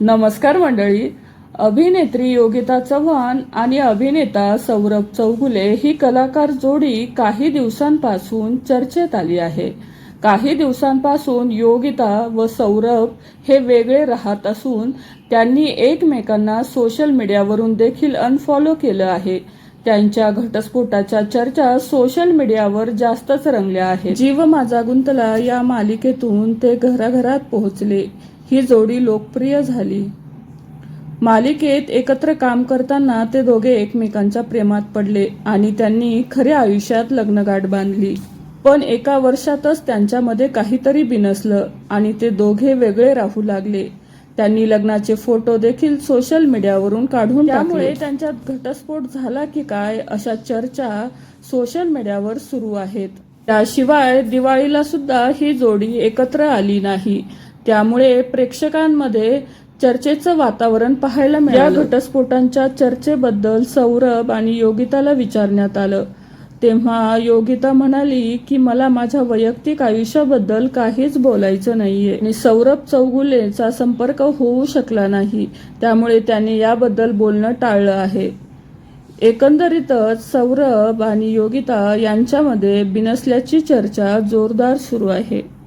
नमस्कार मंडळी. अभिनेत्री योगिता चव्हाण आणि अभिनेता सौरभ चौगुले ही कलाकार जोडी काही दिवसांपासून चर्चेत आली आहे. काही दिवसांपासून योगिता व सौरभ हे वेगळे राहत असून त्यांनी एकमेकांना सोशल मीडियावरून देखील अनफॉलो केलं आहे. त्यांच्या घटस्फोटाच्या चर्चा सोशल मीडियावर जास्तच रंगल्या आहेत. जीव माझा गुंतला या मालिकेतून ते घराघरात पोहोचले. ही जोडी लोकप्रिय झाली. मालिकेत एकत्र काम करताना ते दोघे एकमेकांच्या प्रेमात पडले आणि त्यांनी खऱ्या आयुष्यात लग्नगाठ बांधली. पण एका वर्षातच त्यांच्यामध्ये काहीतरी बिनसलं आणि ते दोघे वेगळे राहू लागले. त्यांनी लग्नाचे फोटो देखील सोशल मीडियावरून काढून त्यामुळे त्यांच्यात घटस्फोट झाला की काय अशा चर्चा सोशल मीडियावर सुरू आहेत. त्याशिवाय दिवाळीला सुद्धा ही जोडी एकत्र आली नाही. त्यामुळे प्रेक्षकांमध्ये चर्चेचं वातावरण पाहायला मिळालं. या घटस्फोटांच्या चर्चेबद्दल सौरभ आणि योगिताला विचारण्यात आलं. तेव्हा योगिता म्हणाली की मला माझ्या वैयक्तिक आयुष्याबद्दल काहीच बोलायचं नाहीये. आणि सौरभ चौगुलेचा संपर्क होऊ शकला नाही. त्यामुळे त्याने याबद्दल बोलणं टाळलं आहे. एकंदरीतच सौरभ आणि योगिता यांच्यामध्ये बिनसल्याची चर्चा जोरदार सुरू आहे.